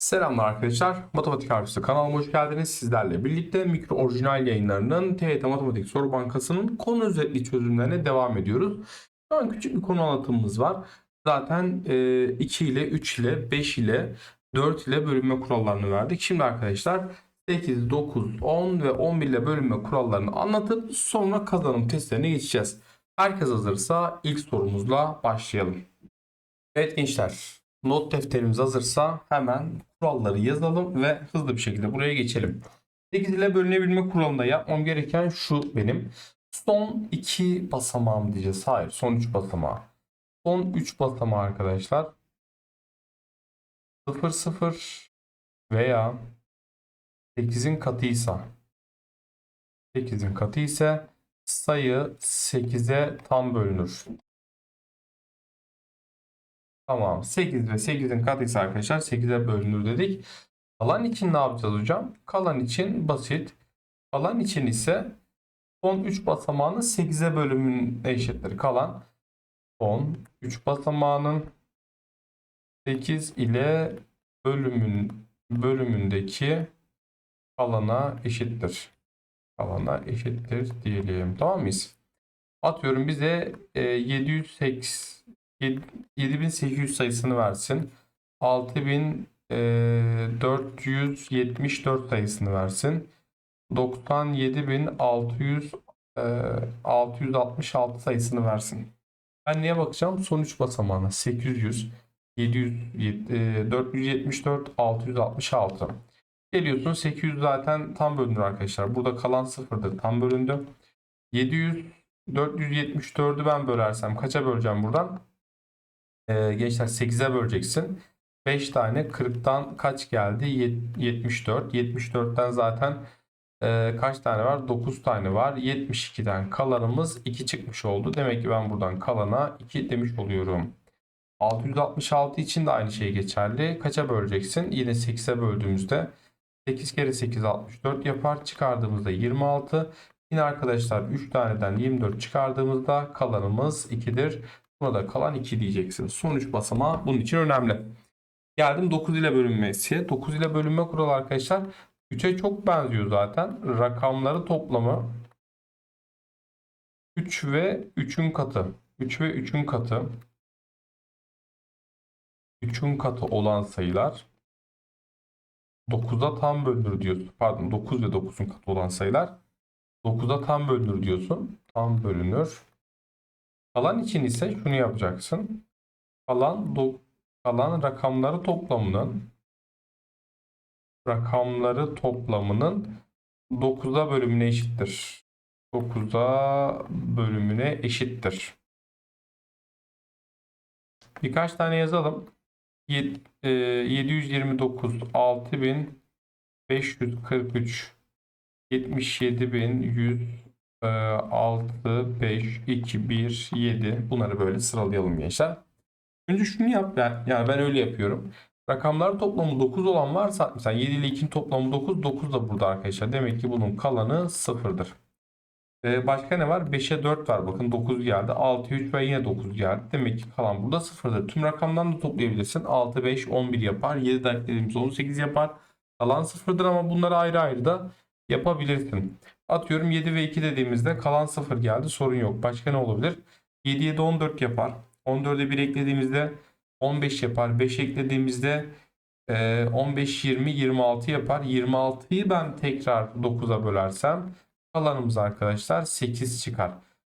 Selamlar arkadaşlar. Matematik Harfisi kanalıma hoş geldiniz. Sizlerle birlikte mikro orijinal yayınlarının TYT Matematik Soru Bankası'nın konu özetli çözümlerine devam ediyoruz. Şu an küçük bir konu anlatımımız var. Zaten e, 2 ile, 3 ile, 5 ile, 4 ile bölünme kurallarını verdik. Şimdi arkadaşlar 8, 9, 10 ve 11 ile bölünme kurallarını anlatıp sonra kazanım testlerine geçeceğiz. Herkes hazırsa ilk sorumuzla başlayalım. Evet gençler, not defterimiz hazırsa hemen kuralları yazalım ve hızlı bir şekilde buraya geçelim. 8 ile bölünebilme kuralında yapmam gereken şu benim. Son 2 basamağım diyeceğiz. Hayır, son 3 basamağı. Son 3 basamağı arkadaşlar. 0 0 veya 8'in katıysa 8'in katı ise sayı 8'e tam bölünür. Tamam. 8 ve 8'in katıysa arkadaşlar 8'e bölünür dedik. Kalan için ne yapacağız hocam? Kalan için basit. Kalan için ise son 3 basamağının 8'e bölümünün eşittir. Kalan son 3 basamağının 8 ile bölümün bölümündeki kalana eşittir. Kalana eşittir diyelim. Tamam mıyız? Atıyorum bize e, 708 7800 sayısını versin. 6474 sayısını versin. 97600 e, 666 sayısını versin. Ben neye bakacağım? Son 3 basamağına 800 700 e, 474 666. Geliyorsun 800 zaten tam bölünür arkadaşlar. Burada kalan sıfırdır. Tam bölündü. 700 474'ü ben bölersem kaça böleceğim buradan? Ee, gençler 8'e böleceksin. 5 tane 40'tan kaç geldi? Yet- 74. 74'ten zaten e, kaç tane var? 9 tane var. 72'den kalanımız 2 çıkmış oldu. Demek ki ben buradan kalana 2 demiş oluyorum. 666 için de aynı şey geçerli. Kaça böleceksin? Yine 8'e böldüğümüzde 8 kere 8 64 yapar. Çıkardığımızda 26. Yine arkadaşlar 3 taneden 24 çıkardığımızda kalanımız 2'dir. Buna da kalan 2 diyeceksin. Son 3 basamağı bunun için önemli. Geldim 9 ile bölünmesi. 9 ile bölünme kuralı arkadaşlar 3'e çok benziyor zaten. Rakamları toplamı 3 ve 3'ün katı. 3 ve 3'ün katı. 3'ün katı olan sayılar 9'a tam bölünür diyorsun. Pardon 9 ve 9'un katı olan sayılar 9'a tam bölünür diyorsun. Tam bölünür. Kalan için ise şunu yapacaksın. Kalan do- kalan rakamları toplamının rakamları toplamının 9'a bölümüne eşittir. 9'a bölümüne eşittir. Birkaç tane yazalım. Yed- e, 729 6543 77100 6, 5, 2, 1, 7 bunları böyle sıralayalım gençler. Önce şunu yap. Yani, yani ben öyle yapıyorum. Rakamlar toplamı 9 olan varsa mesela 7 ile 2'nin toplamı 9. 9 da burada arkadaşlar. Demek ki bunun kalanı 0'dır. Ee, başka ne var? 5'e 4 var. Bakın 9 geldi. 6'ya 3 ve yine 9 geldi. Demek ki kalan burada 0'dır. Tüm rakamdan da toplayabilirsin. 6, 5, 11 yapar. 7 de eklediğimiz 18 yapar. Kalan 0'dır ama bunları ayrı ayrı da yapabilirsin. Atıyorum 7 ve 2 dediğimizde kalan 0 geldi. Sorun yok. Başka ne olabilir? 7 7 14 yapar. 14'e 1 eklediğimizde 15 yapar. 5 eklediğimizde e, 15 20 26 yapar. 26'yı ben tekrar 9'a bölersem kalanımız arkadaşlar 8 çıkar.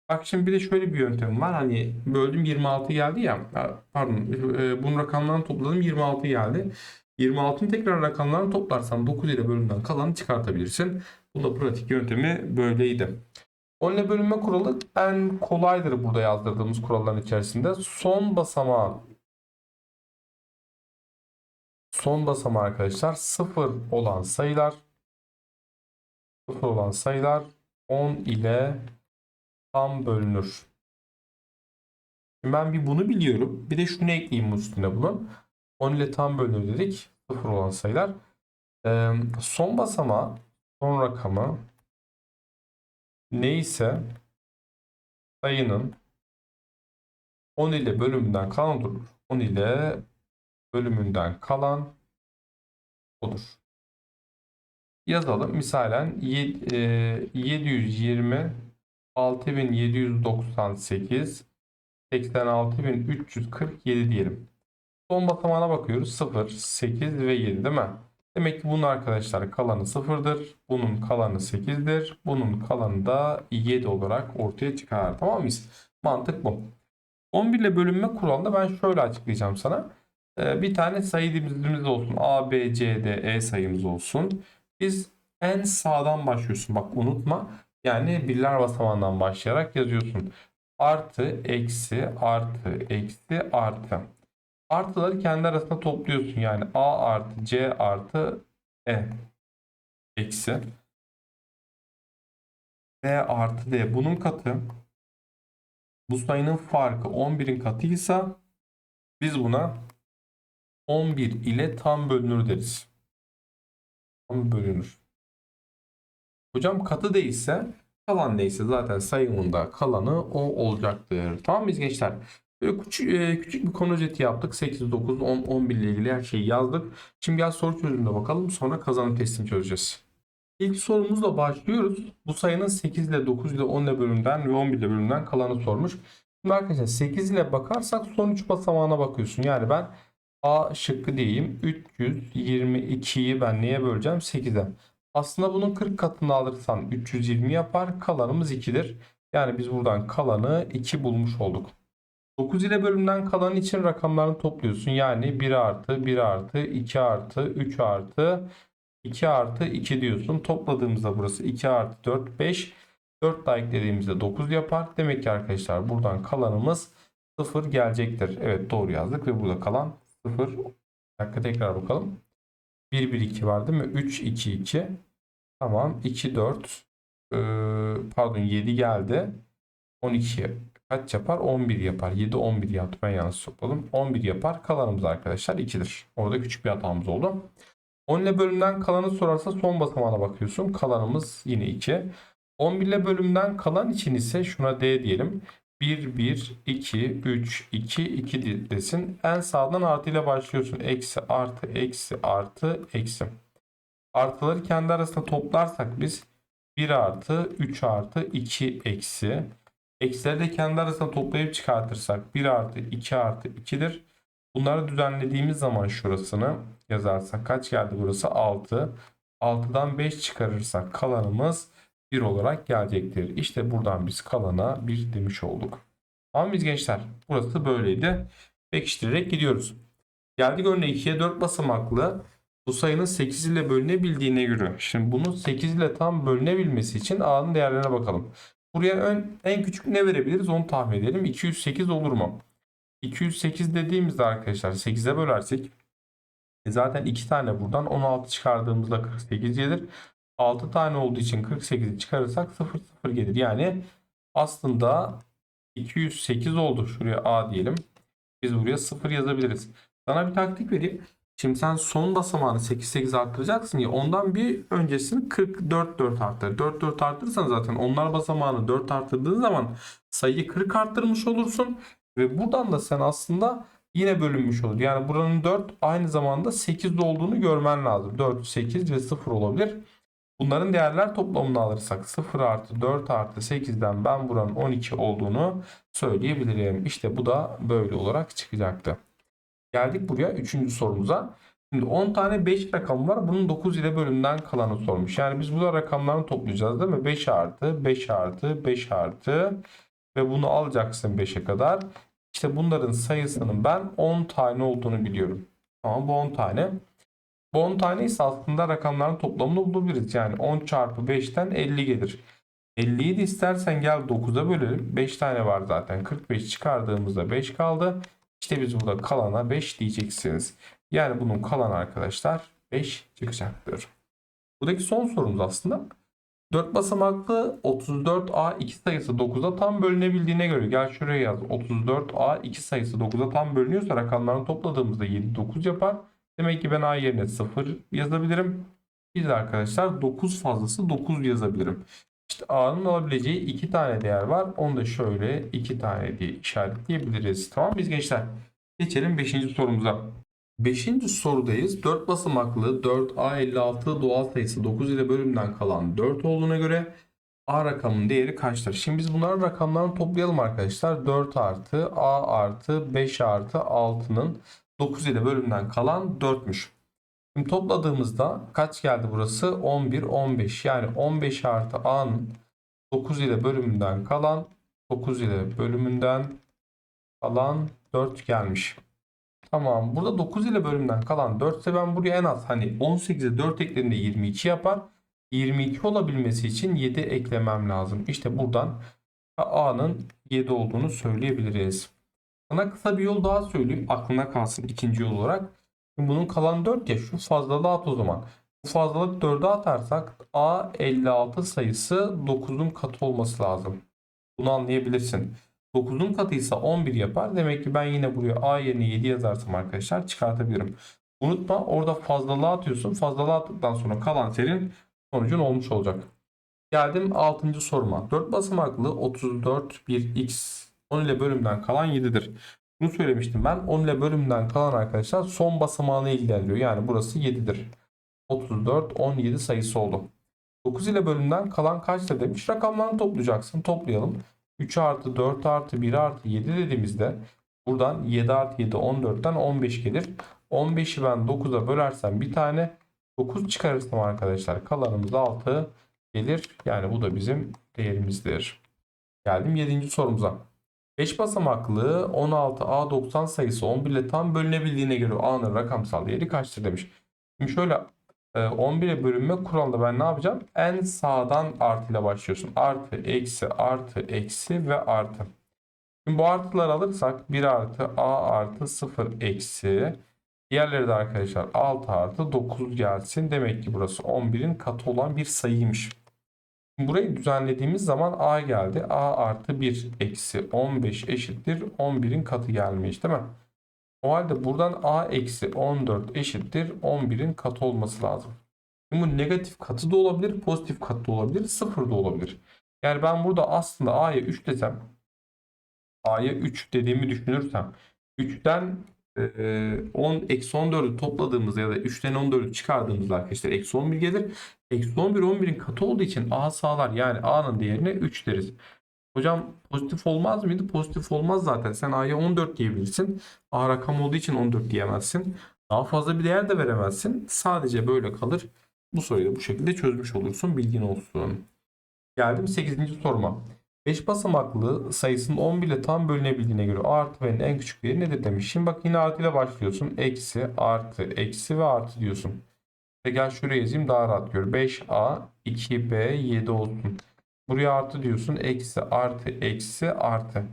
Bak şimdi bir de şöyle bir yöntem var. Hani böldüm 26 geldi ya. Pardon. E, bunun rakamlarını topladım 26 geldi. 26'ın tekrar rakamlarını toplarsan 9 ile bölümden kalanı çıkartabilirsin. Bu da pratik yöntemi böyleydi. 10 ile bölünme kuralı en kolaydır burada yazdırdığımız kuralların içerisinde. Son basamağı son basamağı arkadaşlar 0 olan sayılar 0 olan sayılar 10 ile tam bölünür. Ben bir bunu biliyorum. Bir de şunu ekleyeyim üstüne bunu. 10 ile tam bölünür dedik. 0 olan sayılar. Ee, son basamağı son rakamı neyse sayının 10 ile bölümünden kalan durur. 10 ile bölümünden kalan odur. Yazalım. Misalen yed- e, 720 6798 86347 diyelim. Son basamağına bakıyoruz. 0, 8 ve 7 değil mi? Demek ki bunun arkadaşlar kalanı 0'dır. Bunun kalanı 8'dir. Bunun kalanı da 7 olarak ortaya çıkar. Tamam mıyız? Mantık bu. 11 ile bölünme kuralını ben şöyle açıklayacağım sana. Ee, Bir tane sayı dilimimiz olsun. A, B, C, D, E sayımız olsun. Biz en sağdan başlıyorsun. Bak unutma. Yani birler basamağından başlayarak yazıyorsun. Artı, eksi, artı, eksi, artı. Artıları kendi arasında topluyorsun. Yani A artı C artı E. Eksi. B artı D. Bunun katı. Bu sayının farkı 11'in katıysa biz buna 11 ile tam bölünür deriz. Tam bölünür. Hocam katı değilse kalan neyse zaten sayımında kalanı o olacaktır. Tamam mıyız gençler? Böyle küçük, e, küçük bir konu özeti yaptık. 8, 9, 10, 11 ile ilgili her şeyi yazdık. Şimdi gel soru çözümüne bakalım. Sonra kazanım testini çözeceğiz. İlk sorumuzla başlıyoruz. Bu sayının 8 ile 9 ile 10 ile bölümden ve 11 ile bölümden kalanı sormuş. Şimdi arkadaşlar 8 ile bakarsak son 3 basamağına bakıyorsun. Yani ben A şıkkı diyeyim. 322'yi ben neye böleceğim? 8'e. Aslında bunun 40 katını alırsan 320 yapar. Kalanımız 2'dir. Yani biz buradan kalanı 2 bulmuş olduk. 9 ile bölümden kalan için rakamlarını topluyorsun. Yani 1 artı 1 artı 2 artı 3 artı 2 artı 2 diyorsun. Topladığımızda burası 2 artı 4 5. 4 daha eklediğimizde 9 yapar. Demek ki arkadaşlar buradan kalanımız 0 gelecektir. Evet doğru yazdık ve burada kalan 0. Bir dakika tekrar bakalım. 1 1 2 var değil mi? 3 2 2. Tamam 2 4 ee, pardon 7 geldi. 12 kaç yapar? 11 yapar. 7 11 yaptı. Ben yanlış topladım. 11 yapar. Kalanımız arkadaşlar 2'dir. Orada küçük bir hatamız oldu. 10 ile bölümden kalanı sorarsa son basamağına bakıyorsun. Kalanımız yine 2. 11 ile bölümden kalan için ise şuna D diyelim. 1, 1, 2, 3, 2, 2 desin. En sağdan artı ile başlıyorsun. Eksi, artı, eksi, artı, eksi. Artıları kendi arasında toplarsak biz 1 artı, 3 artı, 2 eksi. Eksileri de kendi arasında toplayıp çıkartırsak 1 artı, 2 artı, 2'dir. Bunları düzenlediğimiz zaman şurasını yazarsak kaç geldi burası? 6. 6'dan 5 çıkarırsak kalanımız 1 olarak gelecektir. İşte buradan biz kalana 1 demiş olduk. Tamam biz gençler. Burası böyleydi. Pekiştirerek gidiyoruz. Geldik örneğe 2'ye 4 basamaklı. Bu sayının 8 ile bölünebildiğine göre. Şimdi bunun 8 ile tam bölünebilmesi için A'nın değerlerine bakalım. Buraya ön, en küçük ne verebiliriz onu tahmin edelim. 208 olur mu? 208 dediğimizde arkadaşlar 8'e bölersek e zaten 2 tane buradan 16 çıkardığımızda 48 gelir. 6 tane olduğu için 48'i çıkarırsak 0 0 gelir. Yani aslında 208 oldu. Şuraya A diyelim. Biz buraya 0 yazabiliriz. Sana bir taktik vereyim. Şimdi sen son basamağını 8 8 arttıracaksın ya ondan bir öncesini 44 4 arttır. 4 4 arttırırsan zaten onlar basamağını 4 arttırdığın zaman sayıyı 40 arttırmış olursun. Ve buradan da sen aslında yine bölünmüş olur. Yani buranın 4 aynı zamanda 8 olduğunu görmen lazım. 4, 8 ve 0 olabilir. Bunların değerler toplamını alırsak 0 artı 4 artı 8'den ben buranın 12 olduğunu söyleyebilirim. İşte bu da böyle olarak çıkacaktı. Geldik buraya 3. sorumuza. Şimdi 10 tane 5 rakam var. Bunun 9 ile bölümden kalanı sormuş. Yani biz burada rakamlarını toplayacağız değil mi? 5 artı 5 artı 5 artı ve bunu alacaksın 5'e kadar. İşte bunların sayısının ben 10 tane olduğunu biliyorum. Tamam bu 10 tane. Bu 10 tane ise aslında rakamların toplamını bulabiliriz. Yani 10 çarpı 5'ten 50 gelir. 50'yi de istersen gel 9'a bölelim. 5 tane var zaten. 45 çıkardığımızda 5 kaldı. İşte biz burada kalana 5 diyeceksiniz. Yani bunun kalan arkadaşlar 5 çıkacaktır. Buradaki son sorumuz aslında 4 basamaklı 34A 2 sayısı 9'a tam bölünebildiğine göre gel şuraya yaz. 34A 2 sayısı 9'a tam bölünüyorsa rakamlarını topladığımızda 7 9 yapar. Demek ki ben A yerine 0 yazabilirim. Biz de arkadaşlar 9 fazlası 9 yazabilirim. İşte A'nın alabileceği 2 tane değer var. Onu da şöyle 2 tane diye işaretleyebiliriz. Tamam biz gençler? Geçelim 5. sorumuza. Beşinci sorudayız. 4 basamaklı 4A56 doğal sayısı 9 ile bölümden kalan 4 olduğuna göre A rakamının değeri kaçtır? Şimdi biz bunların rakamlarını toplayalım arkadaşlar. 4 artı A artı 5 artı 6'nın 9 ile bölümden kalan 4'müş. Şimdi topladığımızda kaç geldi burası? 11, 15. Yani 15 artı A'nın 9 ile bölümünden kalan 9 ile bölümünden kalan 4 gelmiş. Tamam. Burada 9 ile bölümden kalan 4 ise ben buraya en az hani 18'e 4 eklediğinde 22 yapar. 22 olabilmesi için 7 eklemem lazım. İşte buradan A'nın 7 olduğunu söyleyebiliriz. Sana kısa bir yol daha söyleyeyim. Aklına kalsın ikinci yol olarak. Bunun kalan 4 ya şu fazlalığı at o zaman. Bu fazlalık 4'e atarsak A 56 sayısı 9'un katı olması lazım. Bunu anlayabilirsin. 9'un katıysa 11 yapar. Demek ki ben yine buraya A yerine 7 yazarsam arkadaşlar çıkartabilirim. Unutma orada fazlalığı atıyorsun. Fazlalığı attıktan sonra kalan senin sonucun olmuş olacak. Geldim 6. soruma. 4 basamaklı 34 bir x 10 ile bölümden kalan 7'dir. Bunu söylemiştim ben. 10 ile bölümden kalan arkadaşlar son basamağını ilgilendiriyor. Yani burası 7'dir. 34, 17 sayısı oldu. 9 ile bölümden kalan kaçtır demiş. Rakamlarını toplayacaksın. Toplayalım. 3 artı 4 artı 1 artı 7 dediğimizde buradan 7 artı 7 14'ten 15 gelir. 15'i ben 9'a bölersem bir tane 9 çıkarırsam arkadaşlar kalanımız 6 gelir. Yani bu da bizim değerimizdir. Geldim 7. sorumuza. 5 basamaklı 16A90 sayısı 11 ile tam bölünebildiğine göre A'nın rakamsal değeri kaçtır demiş. Şimdi şöyle e, 11'e bölünme kuralında ben ne yapacağım? En sağdan artıyla başlıyorsun. Artı, eksi, artı, eksi ve artı. Şimdi bu artıları alırsak 1 artı A artı 0 eksi. Diğerleri de arkadaşlar 6 artı 9 gelsin. Demek ki burası 11'in katı olan bir sayıymış. Burayı düzenlediğimiz zaman A geldi. A artı 1 eksi 15 eşittir 11'in katı gelmiş değil mi? O halde buradan A eksi 14 eşittir 11'in katı olması lazım. Bu negatif katı da olabilir, pozitif katı da olabilir, sıfır da olabilir. Yani ben burada aslında A'ya 3 desem, A'ya 3 dediğimi düşünürsem, 3'ten e, 10 eksi 14'ü topladığımızda ya da 3'ten 14'ü çıkardığımızda arkadaşlar eksi 11 gelir. Eksi 11 11'in katı olduğu için A sağlar. Yani A'nın değerine 3 deriz. Hocam pozitif olmaz mıydı? Pozitif olmaz zaten. Sen A'ya 14 diyebilirsin. A rakam olduğu için 14 diyemezsin. Daha fazla bir değer de veremezsin. Sadece böyle kalır. Bu soruyu da bu şekilde çözmüş olursun. Bilgin olsun. Geldim 8. soruma. 5 basamaklı sayısının 11 ile tam bölünebildiğine göre artı B'nin en küçük değeri nedir demiş. Şimdi bak yine artı ile başlıyorsun. Eksi, artı, eksi ve artı diyorsun. Ve gel şuraya yazayım daha rahat gör. 5A, 2B, 7 olsun. Buraya artı diyorsun. Eksi, artı, eksi, artı.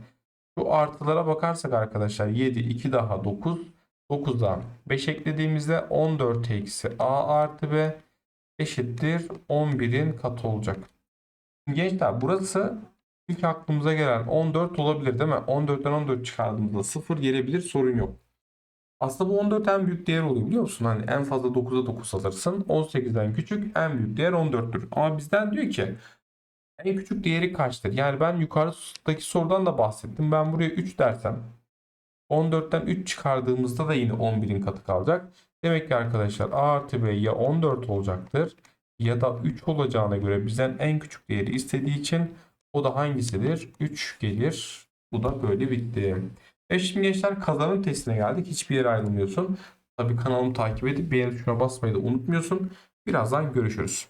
Şu artılara bakarsak arkadaşlar 7, 2 daha 9. 9'dan 5 eklediğimizde 14 eksi A artı B eşittir 11'in katı olacak. Gençler burası ilk aklımıza gelen 14 olabilir değil mi? 14'ten 14 çıkardığımızda 0 gelebilir sorun yok. Aslında bu 14 en büyük değer oluyor biliyor musun? Hani en fazla 9'a 9 alırsın. 18'den küçük en büyük değer 14'tür. Ama bizden diyor ki en küçük değeri kaçtır? Yani ben yukarıdaki sorudan da bahsettim. Ben buraya 3 dersem 14'ten 3 çıkardığımızda da yine 11'in katı kalacak. Demek ki arkadaşlar A artı B ya 14 olacaktır ya da 3 olacağına göre bizden en küçük değeri istediği için o da hangisidir? 3 gelir. Bu da böyle bitti. Evet şimdi gençler kazanım testine geldik. Hiçbir yere ayrılmıyorsun. Tabii kanalımı takip edip beğeni tuşuna basmayı da unutmuyorsun. Birazdan görüşürüz.